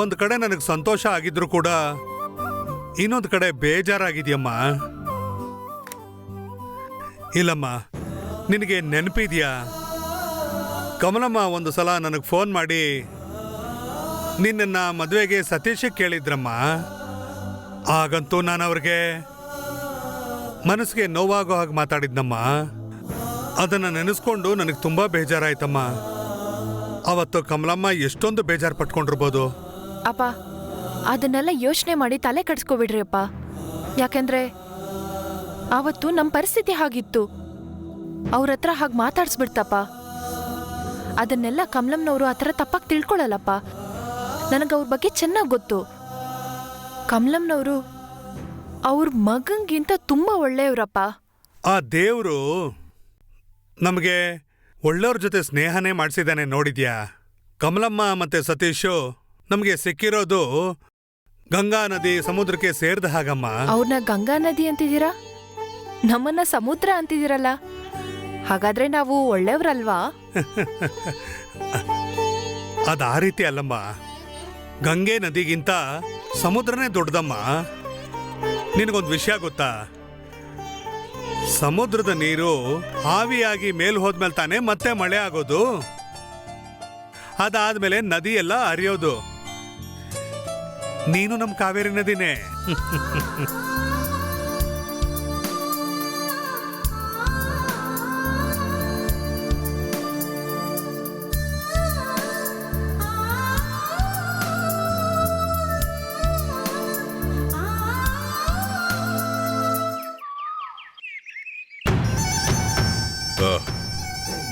ಒಂದು ಕಡೆ ನನಗೆ ಸಂತೋಷ ಆಗಿದ್ರು ಕೂಡ ಇನ್ನೊಂದು ಕಡೆ ಬೇಜಾರಾಗಿದೆಯಮ್ಮ. ಇಲ್ಲಮ್ಮ, ನಿನಗೆ ನೆನಪಿದ್ಯಾ? ಕಮಲಮ್ಮ ಒಂದು ಸಲ ನನಗೆ ಫೋನ್ ಮಾಡಿ, ನಿನ್ನನ್ನ ಮದುವೆಗೆ ಸತೀಶ್ ಕೇಳಿದ್ರಮ್ಮ. ಆಗಂತೂ ನಾನು ಅವ್ರಿಗೆ ಮನಸ್ಸಿಗೆ ನೋವಾಗೋ ಹಾಗೆ ಮಾತಾಡಿದ್ನಮ್ಮ. ಅದನ್ನು ನೆನೆಸ್ಕೊಂಡು ನನಗೆ ತುಂಬ ಬೇಜಾರಾಯ್ತಮ್ಮ. ಅವತ್ತು ಕಮಲಮ್ಮ ಎಷ್ಟೊಂದು ಬೇಜಾರು ಪಟ್ಕೊಂಡಿರ್ಬೋದು. ಅಪ್ಪ, ಅದನ್ನೆಲ್ಲ ಯೋಚನೆ ಮಾಡಿ ತಲೆ ಕಡಿಸ್ಕೊಬಿಡ್ರಿ ಅಪ್ಪ ಯಾಕೆಂದ್ರೆ ಆವತ್ತು ನಮ್ಮ ಪರಿಸ್ಥಿತಿ ಹಾಗಿತ್ತು. ಅವ್ರ ಹತ್ರ ಹಾಗೆ ಮಾತಾಡ್ಸ್ಬಿಡ್ತಪ್ಪ. ಅದನ್ನೆಲ್ಲ ಕಮಲಮ್ನವರು ಆ ಥರ ತಪ್ಪಾಗಿ ತಿಳ್ಕೊಳ್ಳಲ್ಲಪ್ಪ ನನಗೆ ಅವ್ರ ಬಗ್ಗೆ ಚೆನ್ನಾಗಿ ಗೊತ್ತು. ಕಮಲಮ್ನವರು ಅವ್ರ ಮಗಂಗಿಂತ ತುಂಬ ಒಳ್ಳೆಯವ್ರಪ್ಪ. ಆ ದೇವರು ನಮಗೆ ಒಳ್ಳೆಯವ್ರ ಜೊತೆ ಸ್ನೇಹನೇ ಮಾಡಿಸಿದ್ದಾನೆ ನೋಡಿದ್ಯಾ? ಕಮಲಮ್ಮ ಮತ್ತೆ ಸತೀಶು ನಮಗೆ ಸಿಕ್ಕಿರೋದು ಗಂಗಾ ನದಿ ಸಮುದ್ರಕ್ಕೆ ಸೇರಿದ ಹಾಗಮ್ಮ. ಅವ್ರನ್ನ ಗಂಗಾ ನದಿ ಅಂತಿದ್ದೀರಾ? ನಮ್ಮನ್ನ ಸಮುದ್ರ ಅಂತಿದ್ದೀರಲ್ಲ. ಹಾಗಾದ್ರೆ ನಾವು ಒಳ್ಳೆಯವ್ರಲ್ವಾ ಅದು ಆ ರೀತಿ ಅಲ್ಲಮ್ಮ. ಗಂಗೆ ನದಿಗಿಂತ ಸಮುದ್ರನೇ ದೊಡ್ಡದಮ್ಮ. ನಿನಗೊಂದು ವಿಷಯ ಗೊತ್ತಾ? ಸಮುದ್ರದ ನೀರು ಆವಿಯಾಗಿ ಮೇಲ್ ಹೋದ್ಮೇಲೆ ತಾನೇ ಮತ್ತೆ ಮಳೆ ಆಗೋದು. ಅದಾದ್ಮೇಲೆ ನದಿಯೆಲ್ಲ ಹರಿಯೋದು. ನೀನು ನಮ್ಮ ಕಾವೇರಿ ನದಿನೇ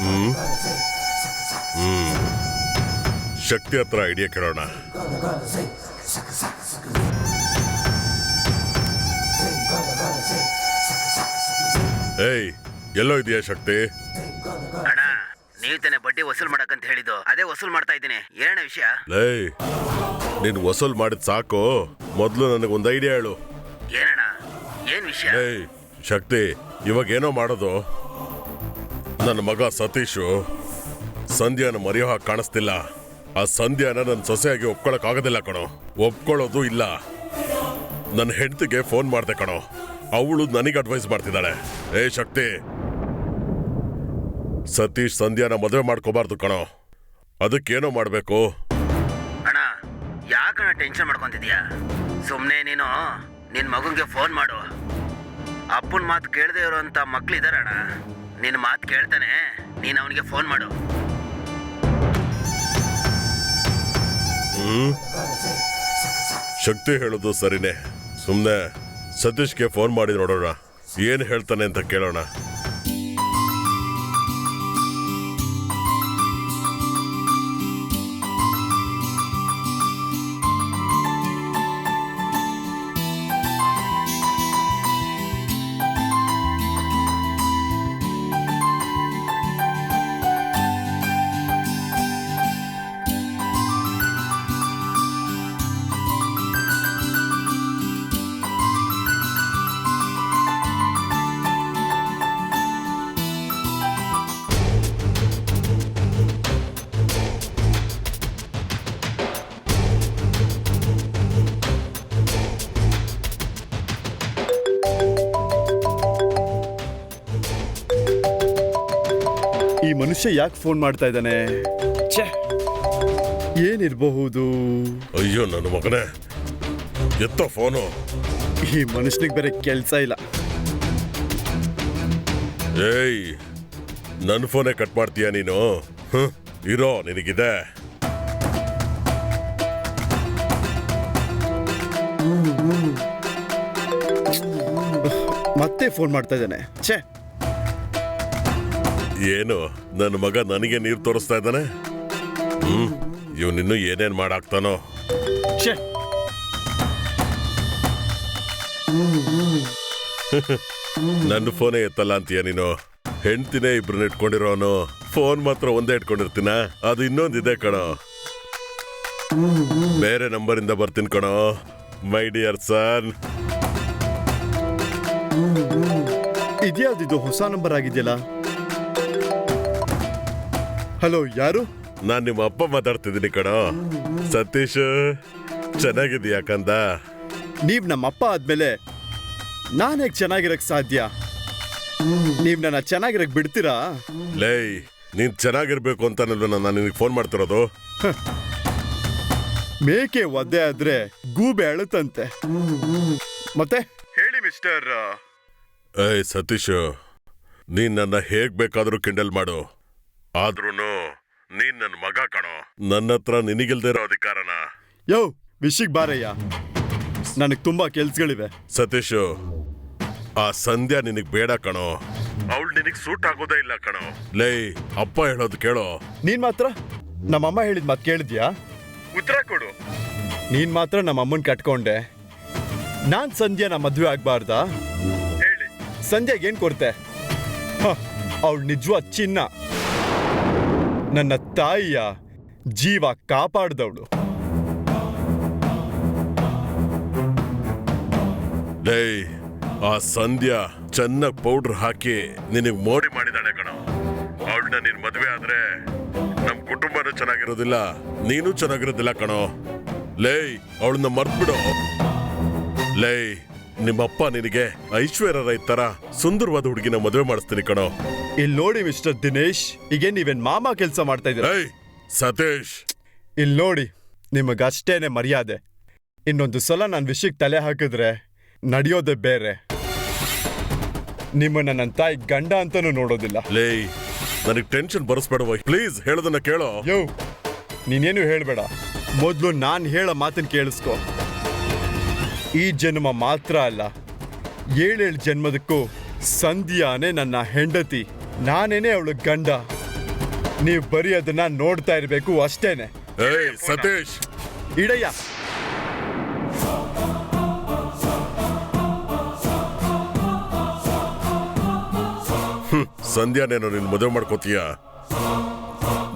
ಹ್ಮ್ ಹ್ಮ್ ಶಕ್ತಿ ಹತ್ರ ಐಡಿಯಾ ಕೇಳೋಣ ಏಯ್ ಎಲ್ಲೋ ಇದೆಯಾ ಶಕ್ತಿ? ಅಣ್ಣ ನೀವು ತಾನೆ ಬಡ್ಡಿ ವಸೂಲ್ ಮಾಡಕ್ಕಂತ ಹೇಳಿದ್ದು. ಅದೇ ವಸೂಲ್ ಮಾಡ್ತಾ ಇದ್ದೀನಿ. ಏನ ವಿಷಯ? ಏಯ್ ನೀನು ವಸೂಲ್ ಮಾಡಿದ್ ಸಾಕು. ಮೊದಲು ಒಂದು ಐಡಿಯಾ ಹೇಳು. ಏನಣ್ಣ ಏನ್ ವಿಷಯ? ಏಯ್ ಶಕ್ತಿ ಇವಾಗ ಏನೋ ಮಾಡೋದು? ನನ್ನ ಮಗ ಸತೀಶು ಸಂಧ್ಯಾನ ಮರೆಯೋ ಹಾಗೆ ಕಾಣಿಸ್ತಿಲ್ಲ. ಆ ಸಂಧ್ಯಾನ ನನ್ನ ಸೊಸೆಯಾಗಿ ಒಪ್ಕೊಳಕ್ ಆಗೋದಿಲ್ಲ ಕಣೋ. ಒಪ್ಕೊಳ್ಳೋದು ಇಲ್ಲ. ನನ್ನ ಹೆಂಡತಿಗೆ ಫೋನ್ ಮಾಡ್ದೆ ಕಣೋ. ಅವಳು ನನಗೆ ಅಡ್ವೈಸ್ ಮಾಡ್ತಿದ್ದಾಳೆ. ಏ ಶಕ್ತಿ. ಸತೀಶ್ ಸಂಧ್ಯಾನ ಮದುವೆ ಮಾಡ್ಕೋಬಾರ್ದು ಕಣೋ. ಅದಕ್ಕೇನೋ ಮಾಡಬೇಕು. ಅಣ್ಣ ಯಾಕಣ್ಣ ಟೆನ್ಷನ್ ಮಾಡ್ಕೊಂತಿದ್ಯಾ? ಸುಮ್ಮನೆ ನೀನು ನಿನ್ನ ಮಗನಿಗೆ ಫೋನ್ ಮಾಡು. ಅಪ್ಪನ ಮಾತು ಕೇಳದೆ ಇರೋಂಥ ಅಣ್ಣ. ನಿನ್ನ ಮಾತು ಕೇಳ್ತಾನೆ ನೀನು ಅವನಿಗೆ ಫೋನ್ ಮಾಡು. ಹ್ಮ್? ಶಕ್ತಿ ಹೇಳೋದು ಸರಿನೇ. ಸುಮ್ಮನೆ ಸತೀಶ್ಗೆ ಫೋನ್ ಮಾಡಿ ನೋಡೋಣ. ಏನು ಹೇಳ್ತಾನೆ ಅಂತ ಕೇಳೋಣ. ಮನುಷ್ಯ ಯಾಕೆ ಫೋನ್ ಮಾಡ್ತಾ ಇದ್ದಾನೆ? ಛೇ! ಏನಿರಬಹುದು? ಅಯ್ಯೋ ನನ್ನ ಮಗನೇ ಎತ್ತೋ ಫೋನು ಈ ಮನುಷ್ಯನಿಗೆ ಬೇರೆ ಕೆಲಸ ಇಲ್ಲ. ಏಯ್ ನನ್ನ ಫೋನೇ ಕಟ್ ಮಾಡ್ತೀಯ ನೀನು? ಹ್ಮ್, ಇರೋ ನಿನಗಿದೆ. ಮತ್ತೆ ಫೋನ್ ಮಾಡ್ತಾ ಇದ್ದಾನೆ. ಛೇ! ಏನು? ನನ್ನ ಮಗ ನನಗೆ ನೀರು ತೋರಿಸ್ತಾ ಇದ್ದಾನೆ? ಹ್ಮ್ ಇವನಿನ್ನು ಏನೇನ್ ಮಾಡಾಕ್ತಾನೋ? ಛೇ! ನನ್ನ ಫೋನೇ ಎತ್ತಲ್ಲ ಅಂತೀಯ ನೀನು? ಹೆಂಡ್ತಿನೇ ಇಬ್ರನ್ನ ಇಟ್ಕೊಂಡಿರೋನು ಫೋನ್ ಮಾತ್ರ ಒಂದೇ ಇಟ್ಕೊಂಡಿರ್ತೀನ? ಅದು ಇನ್ನೊಂದಿದೆ ಕಣೋ. ಬೇರೆ ನಂಬರಿಂದ ಬರ್ತೀನಿ ಕಣೋ. ಮೈ ಡಿಯರ್ ಸನ್ ಇದ್ಯಾವ್ದಿದು ಹೊಸ ನಂಬರ್ ಆಗಿದೆಯಲ್ಲ? ಹಲೋ ಯಾರು? ನಾನು ನಿಮ್ಮ ಅಪ್ಪ ಮಾತಾಡ್ತಿದ್ದೀನಿ ಕಣೋ. ಸತೀಶ್ ಚೆನ್ನಾಗಿದ್ಯಾ ಕಂದ? ನೀವ್ ನಮ್ಮಪ್ಪ ಆದ್ಮೇಲೆ ನಾನೇ ಚೆನ್ನಾಗಿರಕ್ ಸಾಧ್ಯ? ನೀವ್ ನನ್ನ ಚೆನ್ನಾಗಿರಕ್ ಬಿಡ್ತೀರಾ? ಲೇ ನೀನ್ ಚೆನ್ನಾಗಿರ್ಬೇಕು ಅಂತ ನಾನು ನಿನಗೆ ಫೋನ್ ಮಾಡ್ತಿರೋದು? ಮೇಕೆ ಒದ್ದೆ ಆದ್ರೆ ಗೂಬೆ ಅಳುತ್ತಂತೆ. ಮತ್ತೆ? ಹೇಳಿ ಮಿಸ್ಟರ್. ಏಯ್ ಸತೀಶ್ ನೀನ್ ನನ್ನ ಹೇಗ್ ಬೇಕಾದ್ರೂ ಕಿಂಡಲ್ ಮಾಡು. ಆದ್ರೂನು ನೀನ್ ನನ್ನ ಮಗ ಕಣೋ. ನನ್ನ ಹತ್ರ ನಿನಗಿಲ್ದೇ ಇರೋ ಅಧಿಕಾರನ. ಯೋ ವಿಷಿಗ್ ಬಾರಯ್ಯ. ನನಗ್ ತುಂಬಾ ಕೆಲ್ಸಗಳಿವೆ. ಸತೀಶು ಆ ಸಂಧ್ಯಾ ನಿನಗ್ ಬೇಡ ಕಣೋ. ಅವಳು ನಿನಗ್ ಸೂಟ್ ಆಗೋದೇ ಇಲ್ಲ ಕಣೋ. ಲೇ ಅಪ್ಪ ಹೇಳೋದು ಕೇಳೋ. ನೀನ್ ಮಾತ್ರ? ನಮ್ಮಮ್ಮ ಹೇಳಿದ್ ಮಾತು ಕೇಳಿದ್ಯಾ? ಉತ್ತರ ಕೊಡು. ನೀನ್ ಮಾತ್ರ ನಮ್ಮ ಅಮ್ಮನ್ ಕಟ್ಕೊಂಡೆ. ನಾನ್ ಸಂಧ್ಯಾನ ಮದ್ವೆ ಆಗ್ಬಾರ್ದಾ? ಹೇಳಿ. ಸಂಧ್ಯಾಗ ಏನ್ ಕೊಡ್ತೆ ಅವಳು ನಿಜವಾದ ಚಿನ್ನ. ನನ್ನ ತಾಯಿಯ ಜೀವ ಕಾಪಾಡ್ದವಳು. ಲೇ ಆ ಸಂಧ್ಯಾ ಚೆನ್ನಾಗಿ ಪೌಡರ್ ಹಾಕಿ ನಿನಗೆ ಮೋಡಿ ಮಾಡಿದಾಳೆ ಕಣೋ. ಅವಳನ್ನ ನೀನ್ ಮದ್ವೆ ಆದ್ರೆ ನಮ್ ಕುಟುಂಬನೂ ಚೆನ್ನಾಗಿರೋದಿಲ್ಲ, ನೀನು ಚೆನ್ನಾಗಿರೋದಿಲ್ಲ ಕಣೋ. ಲೇ, ಅವಳನ್ನ ಮರ್ತ್ಬಿಡು. ಲೇ ನಿಮ್ಮಪ್ಪ ನಿನಗೆ ಐಶ್ವರ್ಯ ರೈ ತರ ಸುಂದರವಾದ ಹುಡುಗಿನ ಮದುವೆ ಮಾಡಿಸ್ತೀನಿ ಕಣೋ. ಇಲ್ಲಿ ನೋಡಿ ಮಿಸ್ಟರ್ ದಿನೇಶ್ ಈಗ ನೀವೇನ್ ಮಾಮ ಕೆಲಸ ಮಾಡ್ತಾ ಇದ್ದೀರಾ? ಏಯ್ ಸತೀಶ್. ಇಲ್ಲಿ ನೋಡಿ ನಿಮಗಷ್ಟೇನೆ ಮರ್ಯಾದೆ. ಇನ್ನೊಂದು ಸಲ ನಾನು ವಿಷಯಕ್ಕೆ ತಲೆ ಹಾಕಿದ್ರೆ ನಡೆಯೋದೇ ಬೇರೆ. ನಿಮ್ಮನ್ನ ನನ್ನ ತಾಯಿ ಗಂಡ ಅಂತಾನೂ ನೋಡೋದಿಲ್ಲ. ಲೇ ನನಗೆ ಟೆನ್ಷನ್ ಬರಸ್ಬೇಡವ ಪ್ಲೀಸ್ ಹೇಳೋದನ್ನ ಕೇಳೋ. ಯೋ ನೀನೇನು ಹೇಳಬೇಡ. ಮೊದಲು ನಾನು ಹೇಳೋ ಮಾತನ್ನ ಕೇಳಿಸ್ಕೊ. ಈ ಜನ್ಮ ಮಾತ್ರ ಅಲ್ಲ ಏಳೇಳು ಜನ್ಮದಕ್ಕೂ ಸಂಧ್ಯಾನೇ ನನ್ನ ಹೆಂಡತಿ. ನಾನೇನೆ ಅವಳು ಗಂಡ. ನೀವು ಬರೀ ಅದನ್ನ ನೋಡ್ತಾ ಇರಬೇಕು ಅಷ್ಟೇನೆ. ಏಯ್ ಸತೀಶ್! ಇಡಯ್ಯ. ಸಂಧ್ಯಾನೇನೋ ನೀನು ಮದುವೆ ಮಾಡ್ಕೋತೀಯ?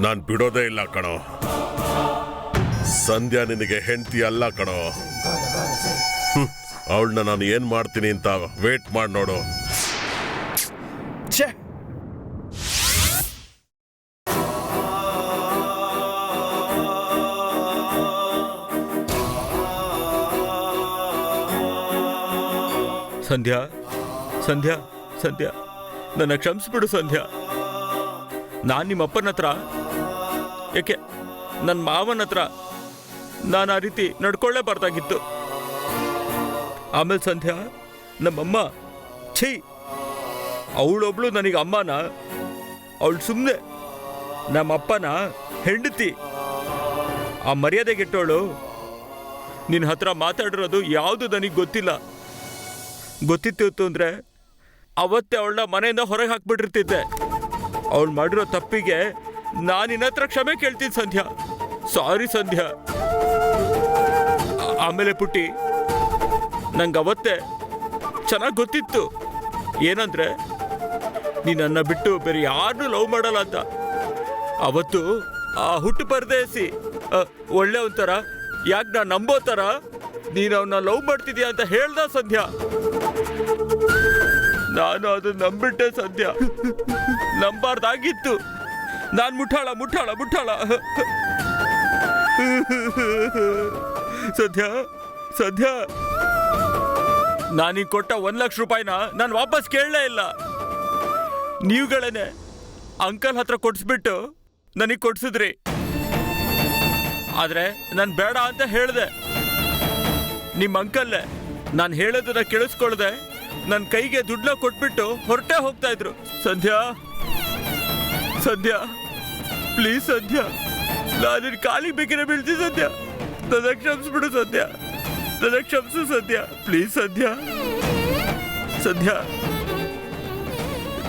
ನಾನ್ ಬಿಡೋದೇ ಇಲ್ಲ ಕಣೋ. ಸಂಧ್ಯಾ ನಿನಗೆ ಹೆಂಡತಿ ಅಲ್ಲ ಕಣೋ. ಅವಳನ್ನ ನಾನು ಏನ್ ಮಾಡ್ತೀನಿ ಅಂತ ವೇಟ್ ಮಾಡಿ ನೋಡು. ಛೇ! ಸಂಧ್ಯಾ ಸಂಧ್ಯಾ ಸಂಧ್ಯಾ ನನ್ನ ಕ್ಷಮಿಸ್ಬಿಡು ಸಂಧ್ಯಾ. ನಾನು ನಿಮ್ಮ ಅಪ್ಪನ ಹತ್ರ ಯಾಕೆ ನನ್ನ ಮಾವನ ಹತ್ರ ನಾನು ಆ ರೀತಿ ನಡ್ಕೊಳ್ಳೇಬಾರ್ದಾಗಿತ್ತು. ಆಮೇಲೆ ಸಂಧ್ಯಾ, ನಮ್ಮಮ್ಮ, ಛೀ, ಅವಳೊಬ್ಳು ನನಗೆ ಅಮ್ಮನ, ಅವಳು ಸುಮ್ಮನೆ ನಮ್ಮಪ್ಪನ ಹೆಂಡತಿ. ಆ ಮರ್ಯಾದೆಗೆಟ್ಟವಳು ನಿನ್ನ ಹತ್ರ ಮಾತಾಡಿರೋದು ಯಾವುದು ನನಗೆ ಗೊತ್ತಿಲ್ಲ. ಗೊತ್ತಿತ್ತು ಅಂದರೆ ಅವತ್ತೇ ಅವಳನ್ನ ಮನೆಯಿಂದ ಹೊರಗೆ ಹಾಕ್ಬಿಟ್ಟಿರ್ತಿದ್ದೆ. ಅವಳು ಮಾಡಿರೋ ತಪ್ಪಿಗೆ ನಾನು ನಿನ್ನ ಹತ್ರ ಕ್ಷಮೆ ಕೇಳ್ತೀನಿ ಸಂಧ್ಯಾ. ಸಾರಿ ಸಂಧ್ಯಾ. ಆಮೇಲೆ ಪುಟ್ಟಿ ನಂಗೆ ಅವತ್ತೇ ಚೆನ್ನಾಗಿ ಗೊತ್ತಿತ್ತು. ಏನಂದ್ರೆ ನೀ ನನ್ನ ಬಿಟ್ಟು ಬೇರೆ ಯಾರನ್ನೂ ಲವ್ ಮಾಡಲ್ಲ ಅಂತ. ಅವತ್ತು ಆ ಹುಟ್ಟು ಪರದೇಸಿ ಒಳ್ಳೆ ಒಂಥರ, ಯಾಕೆ ನಾನು ನಂಬೋ ಥರ, ನೀನು ಅವನ್ನ ಲವ್ ಮಾಡ್ತಿದ್ಯಾ ಅಂತ ಹೇಳ್ದ ಸದ್ಯ ನಾನು ಅದು ನಂಬಿಟ್ಟೆ ಸದ್ಯ ನಂಬಾರ್ದಾಗಿತ್ತು. ನಾನು ಮುಠಾಳ ಮುಠಾಳ ಮುಠಾಳ. ಸದ್ಯ ಸದ್ಯ ನಾನೀಗ ಕೊಟ್ಟ ಒಂದ್ ಲಕ್ಷ ರೂಪಾಯಿನ ನಾನು ವಾಪಸ್ ಕೇಳಲೇ ಇಲ್ಲ. ನೀವುಗಳೇನೆ ಅಂಕಲ್ ಹತ್ರ ಕೊಡ್ಸ್ಬಿಟ್ಟು ನನಗೆ ಕೊಡ್ಸಿದ್ರಿ. ಆದ್ರೆ ನಾನು ಬೇಡ ಅಂತ ಹೇಳ್ದೆ. ನಿಮ್ಮ ಅಂಕಲ್ಲೇ ನಾನು ಹೇಳೋದನ್ನ ಕೇಳಿಸ್ಕೊಳ್ದೆ ನನ್ನ ಕೈಗೆ ದುಡ್ಡನ್ನ ಕೊಟ್ಬಿಟ್ಟು ಹೊರಟೇ ಹೋಗ್ತಾ ಇದ್ರು. ಸಂಧ್ಯಾ ಸಂಧ್ಯಾ, ಪ್ಲೀಸ್ ಸಂಧ್ಯಾ, ನಾನು ಖಾಲಿ ಬೇಕಿನ ಬೀಳ್ತೀನಿ ಸಂಧ್ಯಾ. ನನ್ನ ಕ್ಷಮಿಸ್ಬಿಡು ಸದ್ಯ ನನ್ನ ಕ್ಷಮಿಸು ಸದ್ಯ. ಪ್ಲೀಸ್ ಸದ್ಯ. ಸದ್ಯ.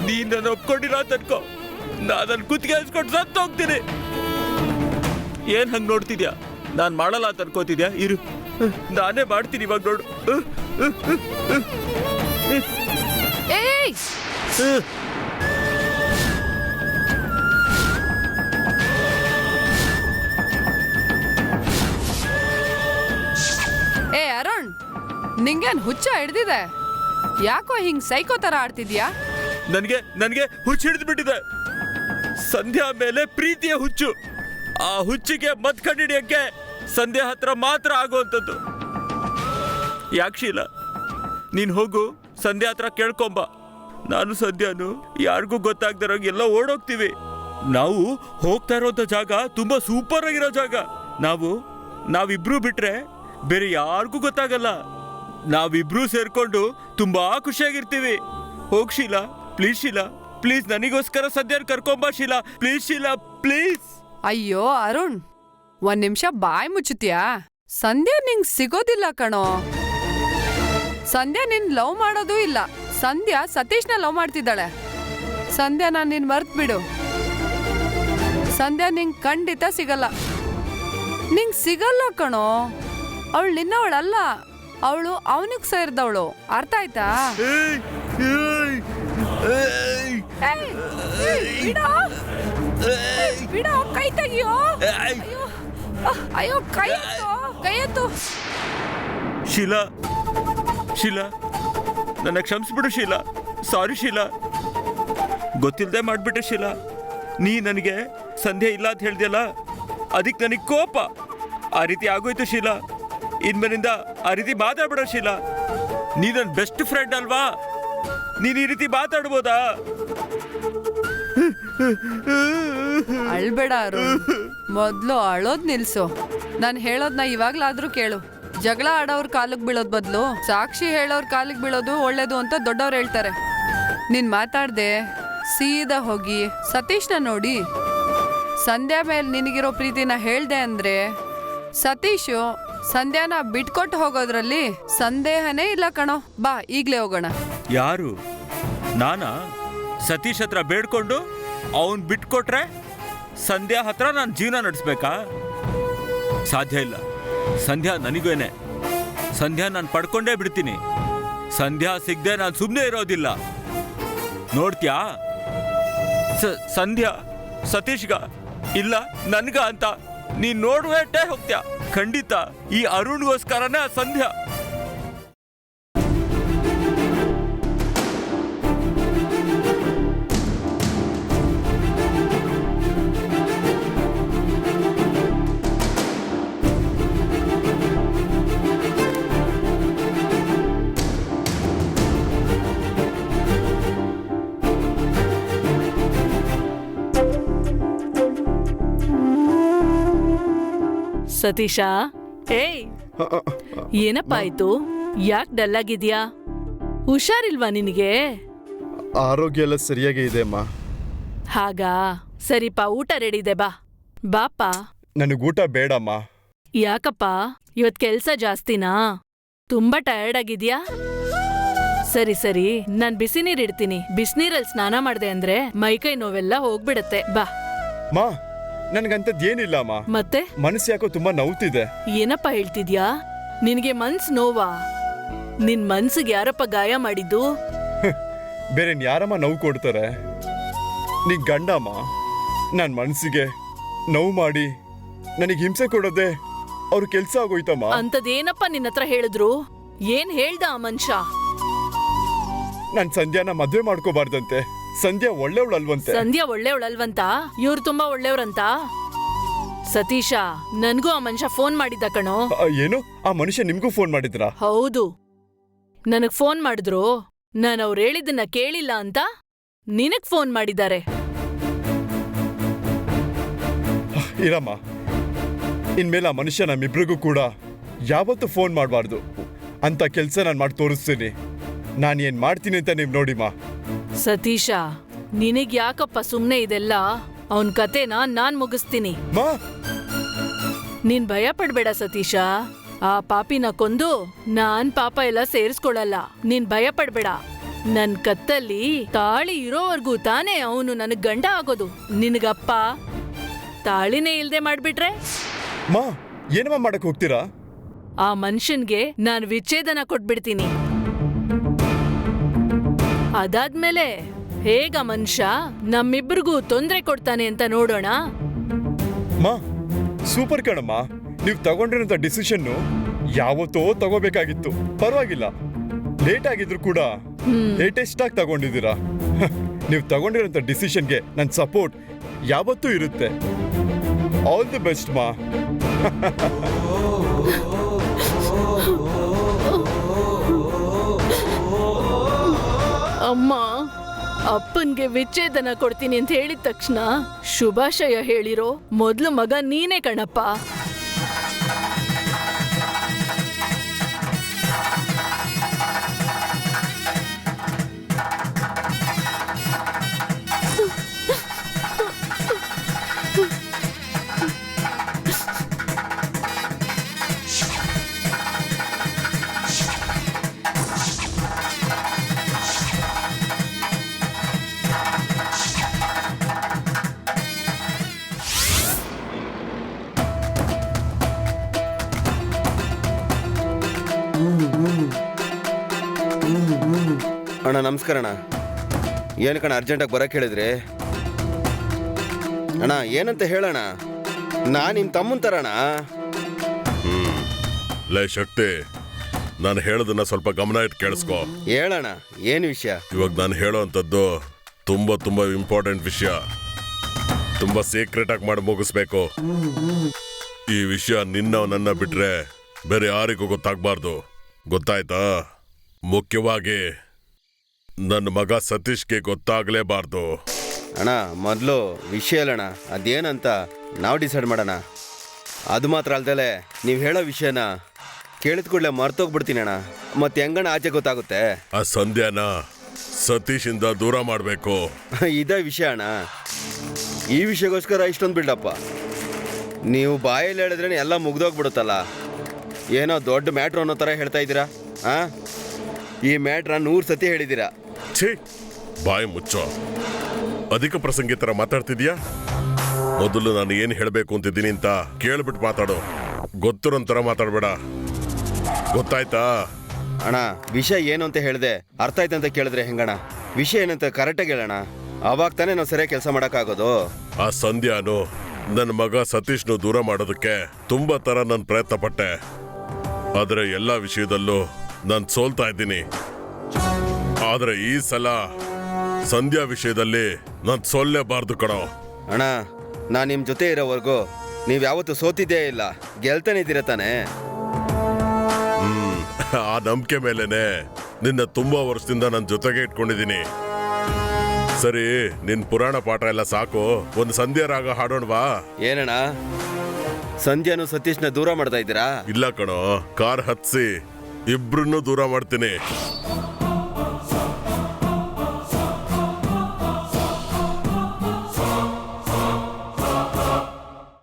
ನೀನ್ ನನ್ನ ಒಪ್ಕೊಂಡಿಲ್ಲ ಅಂತ ಅನ್ಕೋ. ನಾನು ನನ್ನ ಕುತ್ತಿಗೆ ಹಚ್ಕೊಂಡು ಸತ್ತು ಹೋಗ್ತೀನಿ. ಏನ್ ಹಂಗ್ ನೋಡ್ತಿದ್ಯಾ? ನಾನು ಮಾಡಲ್ಲ ಅಂತ ಅನ್ಕೋತಿದ್ಯಾ? ಇರು. ನಾನೇ ಮಾಡ್ತೀನಿ ಇವಾಗ ನೋಡು. ಏಯ್! ನಿಂಗೇನ್ ಹುಚ್ಚ ಹಿಡ್ದಿದೆ? ಯಾಕೋ ಹಿಂಗ್ ಸೈಕೋ ತರ ಆಡ್ತಿದ್ಯಾ? ನನಗೆ ನನಗೆ ಹುಚ್ಚು ಹಿಡಿದು ಬಿಟ್ಟಿದೆ. ಸಂಧ್ಯಾ ಮೇಲೆ ಪ್ರೀತಿಯ ಹುಚ್ಚು. ಆ ಹುಚ್ಚಿಗೆ ಮತ್ ಕಂಡಿಡಿಯಕ್ಕೆ ಸಂಧ್ಯಾ ಹತ್ರ ಮಾತ್ರ ಆಗುವಂಥದ್ದು. ಯಾಕೆ ನೀನು ಹೋಗು, ಸಂಧ್ಯಾ ಹತ್ರ ಕೇಳ್ಕೊಂಬ. ನಾನು ಸಂಧ್ಯಾನು, ಯಾರಿಗೂ ಗೊತ್ತಾಗ್ದಿರೋಂಗೆ ಎಲ್ಲ ಓಡೋಗ್ತೀವಿ. ನಾವು ಹೋಗ್ತಾ ಇರೋಂಥ ಜಾಗ ತುಂಬಾ ಸೂಪರ್ ಆಗಿರೋ ಜಾಗ. ನಾವು, ನಾವಿಬ್ರು ಬಿಟ್ರೆ ಬೇರೆ ಯಾರಿಗೂ ಗೊತ್ತಾಗಲ್ಲ. ನಾವಿಬ್ರು ಸೇರ್ಕೊಂಡು ತುಂಬಾ ಖುಷಿಯಾಗಿರ್ತೀವಿ. ಹೋಗ್ ಶೀಲಾ, ಪ್ಲೀಸ್ ಶೀಲಾ, ಪ್ಲೀಸ್ ನನಗೋಸ್ಕರ ಸದ್ಯ ಕರ್ಕೊಂಬ ಶೀಲಾ, ಪ್ಲೀಸ್ ಶೀಲಾ, ಪ್ಲೀಸ್. ಅಯ್ಯೋ, ಅರುಣ್, ಒಂದ್ ನಿಮಿಷ ಬಾಯ್ ಮುಚ್ಚುತ್ತೀಯಾ? ಸಂಧ್ಯಾ ನಿಂಗ್ ಸಿಗೋದಿಲ್ಲ ಕಣೋ. ಸಂಧ್ಯಾ ನಿನ್ ಲವ್ ಮಾಡೋದು ಇಲ್ಲ. ಸಂಧ್ಯಾ ಸತೀಶ್ನ ಲವ್ ಮಾಡ್ತಿದ್ದಾಳೆ. ಸಂಧ್ಯಾ ನಾನು ನಿನ್ ಮರ್ತ್ ಬಿಡು ಸಂಧ್ಯಾ ನಿಂಗ್ ಖಂಡಿತ ಸಿಗಲ್ಲ. ನಿಂಗ್ ಸಿಗಲ್ಲ ಕಣೋ. ಅವಳು ನಿನ್ನವಳಲ್ಲ. ಅವಳು ಅವನಿಗೆ ಸೇರಿದವಳು. ಅರ್ಥ ಆಯ್ತಾ? ಏಯ್, ಏಯ್, ಬಿಡೋ. ಏಯ್, ಬಿಡೋ ಕೈ ತೆಗಿಯೋ. ಅಯ್ಯೋ ಅಹ್, ಅಯ್ಯೋ ಕೈ ಎತ್ತು ಕೈ ಎತ್ತು. ಶೀಲಾ ಶೀಲಾ ನನ್ನ ಕ್ಷಮಿಸ್ಬಿಡು ಶೀಲಾ. ಸಾರಿ ಶೀಲಾ. ಗೊತ್ತಿಲ್ಲದೆ ಮಾಡ್ಬಿಟ್ಟೆ ಶೀಲಾ. ನೀ ನನಗೆ ಸಂಧ್ಯೆ ಇಲ್ಲ ಅಂತ ಹೇಳ್ದಲ್ಲ ಅದಕ್ಕೆ ನನಗೆ ಕೋಪ. ಆ ರೀತಿ ಆಗೋಯ್ತು ಶೀಲಾ. ಇನ್ಮೇಲಿಂದ ಆ ರೀತಿ ಮಾತಾಡ್ಬೇಡ ಶೀಲಾ. ನೀ ಬೆಸ್ಟ್ ಫ್ರೆಂಡ್ ಅಲ್ವಾ? ನೀನ್ ಈ ರೀತಿ ಮಾತಾಡ್ಬೋದಾ? ಅಳ್ಬೇಡ ಅರುಣ್. ಮೊದ್ಲು ಅಳೋದ್ ನಿಲ್ಸು. ನಾನು ಹೇಳೋದ್ನ ಇವಾಗ್ಲಾದ್ರೂ ಕೇಳು. ಜಗಳ ಆಡೋರ್ ಕಾಲಿಗೆ ಬೀಳೋದ್ ಬದಲು, ಸಾಕ್ಷಿ ಹೇಳೋರ್ ಕಾಲಿಗೆ ಬೀಳೋದು ಒಳ್ಳೇದು ಅಂತ ದೊಡ್ಡವ್ರು ಹೇಳ್ತಾರೆ. ನೀನ್ ಮಾತಾಡ್ದೆ, ಸೀದಾ ಹೋಗಿ ಸತೀಶ್ನ ನೋಡಿ. ಸಂಧ್ಯಾ ಮೇಲೆ ನಿನಗಿರೋ ಪ್ರೀತಿನ ಹೇಳ್ದೆ ಅಂದ್ರೆ, ಸತೀಶು ಸಂಧ್ಯಾನ ಬಿಟ್ಕೊಟ್ಟು ಹೋಗೋದ್ರಲ್ಲಿ ಸಂದೇಹನೇ ಇಲ್ಲ ಕಣೋ. ಬಾ, ಈಗ್ಲೇ ಹೋಗೋಣ. ಯಾರು? ನಾನಾ? ಸತೀಶ್ ಹತ್ರ ಬೇಡ್ಕೊಂಡು ಅವನ್ ಬಿಟ್ಕೊಟ್ರೆ ಸಂಧ್ಯಾ ಹತ್ರ ನಾನು ಜೀವನ ನಡೆಸ್ಬೇಕಾ? ಸಾಧ್ಯ ಇಲ್ಲ. ಸಂಧ್ಯಾ ನನಗೇನೆ ಸಂಧ್ಯಾ ನಾನು ಪಡ್ಕೊಂಡೇ ಬಿಡ್ತೀನಿ. ಸಂಧ್ಯಾ ಸಿಗದೆ ನಾನು ಸುಮ್ಮನೆ ಇರೋದಿಲ್ಲ. ನೋಡ್ತೀಯಾ? ಸಂಧ್ಯಾ, ಸತೀಶ್ಗ, ಇಲ್ಲ, ನನ್ಗ ಅಂತ ನೀನ್ ನೋಡ್ಬೇಟೇ ಹೋಗ್ತ್ಯಾ? ಖಂಡಿತ ಈ ಅರುಣ್ಗೋಸ್ಕರನೇ ಆ ಸಂಧ್ಯಾ. ಸತೀಶ? ಏಯ್! ಏನಪ್ಪ ಆಯ್ತು ಯಾಕೆ ಡಲ್ ಆಗಿದ್ಯಾ? ಹುಷಾರಿಲ್ವಾ ನಿನಗೆ? ಆರೋಗ್ಯ ಎಲ್ಲ ಸರಿಯಾಗಿ ಇದೆ ಅಮ್ಮ. ಹಾಗಾ? ಸರಿಪ ಊಟ ರೆಡಿ ಇದೆ ಬಾ. ಬಾಪ. ನನಗೆ ಊಟ ಬೇಡಮ್ಮ ಯಾಕಪ್ಪ? ಇವತ್ ಕೆಲ್ಸ ಜಾಸ್ತಿನಾ? ತುಂಬಾ ಟಯರ್ಡ್ ಆಗಿದ್ಯಾ? ಸರಿ ಸರಿ. ನಾನ್ ಬಿಸಿ ನೀರ್ ಇಡ್ತೀನಿ. ಬಿಸಿನೀರಲ್ಲಿ ಸ್ನಾನ ಮಾಡಿದೆ ಅಂದ್ರೆ ಮೈಕೈ ನೋವೆಲ್ಲ ಹೋಗ್ಬಿಡತ್ತೆ. ಬಾ. ಮಾ ನನಗಂತದ್ದು ಏನಿಲ್ಲ ಅಮ್ಮ. ಮತ್ತೆ? ಮನಸ್ಸು ಯಾಕೋ ತುಂಬಾ ನೋವ್ತಿದೆ. ಏನಪ್ಪ ಹೇಳ್ತಿದ್ಯಾ? ನಿನಗೆ ಮನ್ಸ್ ನೋವಾ? ನಿನ್ ಮನ್ಸಿಗೆ ಯಾರಪ್ಪ ಗಾಯ ಮಾಡಿದ್ದು? ಬೇರೆ ಯಾರಮ್ಮ ನೋವು ಕೊಡ್ತಾರೆ? ನೀ ಗಂಡಮ್ಮ ನನ್ನ ಮನಸ್ಸಿಗೆ ನೋವು ಮಾಡಿ ನನಗೆ ಹಿಂಸೆ ಕೊಡೋದೆ ಅವ್ರ ಕೆಲಸ ಆಗೋಯ್ತಮ್ಮ. ಅಂತದೇನಪ್ಪ ನಿನ್ನ ಹತ್ರ ಹೇಳಿದ್ರು? ಏನ್ ಹೇಳ್ದ ಆ ಮನುಷ್ಯ ನಾನು ಸಂಧ್ಯಾನ ಮದ್ವೆ ಮಾಡ್ಕೋಬಾರ್ದಂತೆ. ಸಂಧ್ಯಾ ಒಳ್ಳೆವಳಲ್ವಂತೆ. ಸಂಧ್ಯಾ ಒಳ್ಳೆಯವಳಲ್ವಂತ ಇವ್ರು ತುಂಬಾ ಒಳ್ಳೆಯವ್ರಂತ ಸತೀಶ ನನ್ಗೂ ಆ ಮನುಷ್ಯ ಫೋನ್ ಮಾಡಿದ್ದ ಕಣೋ. ಆ, ಏನು? ಆ ಮನುಷ್ಯ ನಿಮ್ಗೂ ಫೋನ್ ಮಾಡಿದ್ರಾ? ಹೌದು. ನನಗ್ ಫೋನ್ ಮಾಡಿದ್ರು. ನಾನು ಅವ್ರು ಹೇಳಿದ್ದನ್ನ ಕೇಳಿಲ್ಲ ಅಂತ ನಿನಗ್ ಫೋನ್ ಮಾಡಿದ್ದಾರೆ. ಇರಮ್ಮ. ಇನ್ಮೇಲೆ ಆ ಮನುಷ್ಯ ನಮ್ಮಿಬ್ರಿಗೂ ಕೂಡ ಯಾವತ್ತೂ ಫೋನ್ ಮಾಡಬಾರ್ದು. ಅಂತ ಕೆಲಸ ನಾನು ಮಾಡಿ ತೋರಿಸ್ತೀನಿ. ನಾನು ಏನು ಮಾಡ್ತೀನಿ ಅಂತ ನೀವು ನೋಡಿಮ್ಮ. ಸತೀಶ ನಿನಗ್ ಯಾಕಪ್ಪ ಸುಮ್ನೆ ಇದೆಲ್ಲ? ಅವನ್ ಕತೆನ ನಾನ್ ಮುಗಿಸ್ತೀನಿ. ಮಾ? ನೀನ್ ಭಯ ಪಡ್ಬೇಡ ಸತೀಶ. ಆ ಪಾಪಿನ ಕೊಂದು ನಾನ್ ಪಾಪ ಎಲ್ಲ ಸೇರಿಸ್ಕೊಳಲ್ಲ. ನೀನ್ ಭಯ ಪಡ್ಬೇಡ ನನ್ ಕತ್ತಲ್ಲಿ ತಾಳಿ ಇರೋವರೆಗೂ ತಾನೇ ಅವನು ನನಗ್ ಗಂಡ ಆಗೋದು. ನಿನಗಪ್ಪ ತಾಳಿನೇ ಇಲ್ದೆ ಮಾಡ್ಬಿಟ್ರೆ? ಮಾ ಏನಮ್ಮ ಮಾಡಕ್ ಹೋಗ್ತೀರಾ? ಆ ಮನುಷ್ಯನ್ಗೆ ನಾನ್ ವಿಚ್ಛೇದನ ಕೊಟ್ಬಿಡ್ತೀನಿ. ಅದಾದ್ಮೇಲೆ ಹೇಗ ಮನುಷ್ಯ ನಮ್ಮಿಬ್ರಿಗೂ ತೊಂದರೆ ಕೊಡ್ತಾನೆ ಅಂತ ನೋಡೋಣ ಮಾ ಸೂಪರ್ ಕಣಮ್ಮ ನೀವು ತಗೊಂಡಿರೋಂಥ ಡಿಸಿಷನ್ನು ಯಾವತ್ತೋ ತಗೋಬೇಕಾಗಿತ್ತು ಪರವಾಗಿಲ್ಲ ಲೇಟ್ ಆಗಿದ್ರು ಕೂಡ ಲೇಟೆಸ್ಟ್ ಆಗಿ ತಗೊಂಡಿದ್ದೀರಾ ನೀವು ತಗೊಂಡಿರೋಂಥ ಡಿಸಿಷನ್ಗೆ ನನ್ನ ಸಪೋರ್ಟ್ ಯಾವತ್ತೂ ಇರುತ್ತೆ ಆಲ್ ದಿ ಬೆಸ್ಟ್ ಮಾ ಅಮ್ಮ ಅಪ್ಪನ್ಗೆ ವಿಚ್ಛೇದನ ಕೊಡ್ತೀನಿ ಅಂತ ಹೇಳಿದ ತಕ್ಷಣ ಶುಭಾಶಯ ಹೇಳಿರೋ ಮೊದ್ಲು ಮಗ ನೀನೇ ಕಣಪ್ಪ. ನಮಸ್ಕಾರ ಅಣ್ಣ. ಏನು ಕಣ ಅರ್ಜೆಂಟಾಗಿ ಬರಕ್ಕೆ ಹೇಳಿದ್ರಿ? ಅಣ್ಣ ಏನಂತ ಹೇಳೋಣ ನಾ ನಿಮ್ಮ ತಮ್ಮನ ತರಣ ಲೈ ಶಕ್ತಿ ನಾನು ಹೇಳೋದನ್ನ ಸ್ವಲ್ಪ ಗಮನ ಇಟ್ಟು ಕೇಳಿಸ್ಕೋ. ಹೇಳೋಣ ಏನು ವಿಷಯ? ಇವಾಗ ನಾನು ಹೇಳೋವಂಥದ್ದು ತುಂಬ ತುಂಬ ಇಂಪಾರ್ಟೆಂಟ್ ವಿಷಯ. ತುಂಬ ಸೀಕ್ರೆಟ್ ಆಗಿ ಮಾಡಿ ಮುಗಿಸ್ಬೇಕು. ಈ ವಿಷಯ ನಿನ್ನ ನನ್ನ ಬಿಟ್ರೆ ಬೇರೆ ಯಾರಿಗೂ ಗೊತ್ತಾಗಬಾರ್ದು. ಗೊತ್ತಾಯ್ತಾ? ಮುಖ್ಯವಾಗಿ ನನ್ನ ಮಗ ಸತೀಶ್ಗೆ ಗೊತ್ತಾಗಲೇಬಾರ್ದು. ಅಣ್ಣ ಮೊದಲು ವಿಷಯ ಅಲ್ಲಣ ಅದೇನಂತ ನಾವು ಡಿಸೈಡ್ ಮಾಡೋಣ. ಅದು ಮಾತ್ರ ಅಲ್ದಲೆ ನೀವು ಹೇಳೋ ವಿಷಯನ ಕೇಳಿದ ಕೂಡಲೇ ಮರ್ತೋಗ್ಬಿಡ್ತೀನಿ ಅಣ್ಣ. ಮತ್ತೆ ಹೆಂಗಣ್ಣ ಆಚೆ ಗೊತ್ತಾಗುತ್ತೆ? ಆ ಸಂಧ್ಯಾನ ಸತೀಶಿಂದ ದೂರ ಮಾಡಬೇಕು. ಇದೇ ವಿಷಯ ಅಣ್ಣ. ಈ ವಿಷಯಕ್ಕೋಸ್ಕರ ಇಷ್ಟೊಂದು ಬಿಡಪ್ಪ ನೀವು ಬಾಯಲ್ಲಿ ಹೇಳಿದ್ರೆ ಎಲ್ಲ ಮುಗ್ದೋಗ್ಬಿಡುತ್ತಲ್ಲ. ಏನೋ ದೊಡ್ಡ ಮ್ಯಾಟ್ರ್ ಅನ್ನೋ ಥರ ಹೇಳ್ತಾ ಇದ್ದೀರಾ? ಹಾಂ ಈ ಮ್ಯಾಟ್ರ ನೂರು ಸತಿ ಹೇಳಿದ್ದೀರಾ? ಛೀ ಬಾಯಿ ಮುಚ್ಚೋ. ಅಧಿಕ ಪ್ರಸಂಗಿ ತರ ಮಾತಾಡ್ತಿದ್ಯಾ? ಮೊದಲು ನಾನು ಏನು ಹೇಳಬೇಕು ಅಂತಿದ್ದೀನಿ ಅಂತ ಕೇಳ್ಬಿಟ್ಟು ಮಾತಾಡು. ಗೊತ್ತಿರೋಂಥರ ಮಾತಾಡ್ಬೇಡ. ಗೊತ್ತಾಯ್ತಾ? ಅಣ್ಣ ವಿಷಯ ಏನು ಅಂತ ಹೇಳಿದೆ. ಅರ್ಥ ಆಯ್ತು ಅಂತ ಕೇಳಿದ್ರೆ ಹೆಂಗಣ ವಿಷಯ ಏನಂತ ಕರೆಕ್ಟಾಗಿ ಹೇಳೋಣ ಅವಾಗ ತಾನೇ ನಾವು ಸರಿಯಾಗಿ ಕೆಲಸ ಮಾಡೋಕ್ಕಾಗೋದು. ಆ ಸಂಧ್ಯಾನು ನನ್ನ ಮಗ ಸತೀಶ್ನು ದೂರ ಮಾಡೋದಕ್ಕೆ ತುಂಬಾ ತರ ನಾನು ಪ್ರಯತ್ನ ಪಟ್ಟೆ ಆದರೆ ಎಲ್ಲ ವಿಷಯದಲ್ಲೂ ನಾನು ಸೋಲ್ತಾ ಇದ್ದೀನಿ. ಆದ್ರೆ ಈ ಸಲ ಸಂಧ್ಯಾ ವಿಷಯದಲ್ಲಿ ನಾನು ಸೊಲ್ಲೇಬಾರ್ದು ಕಣೋ. ಅಣ್ಣ ನಾನು ನಿಮ್ಮ ಜೊತೆ ಇರೋವರೆಗೂ ನೀವು ಯಾವತ್ತೂ ಸೋತಿದ್ದೇ ಇಲ್ಲ. ಗೆಲ್ತಾನೆ ಇದ್ದೀರ ತಾನೇ? ಹ್ಮ್ ಆ ನಂಬಿಕೆ ಮೇಲೆನೆ ನಿನ್ನ ತುಂಬಾ ವರ್ಷದಿಂದ ನನ್ನ ಜೊತೆಗೆ ಇಟ್ಕೊಂಡಿದ್ದೀನಿ. ಸರಿ ನಿನ್ ಪುರಾಣ ಪಾಠ ಎಲ್ಲ ಸಾಕು. ಒಂದು ಸಂಧ್ಯಾ ರಾಗ ಹಾಡೋಣವಾ ಏನಣ್ಣ? ಸಂಧ್ಯಾನು ಸತೀಶ್ನ ದೂರ ಮಾಡ್ತಾ ಇದ್ದೀರಾ? ಇಲ್ಲ ಕಣೋ ಕಾರ್ ಹತ್ಸಿ ಇಬ್ರನ್ನೂ ದೂರ ಮಾಡ್ತೀನಿ.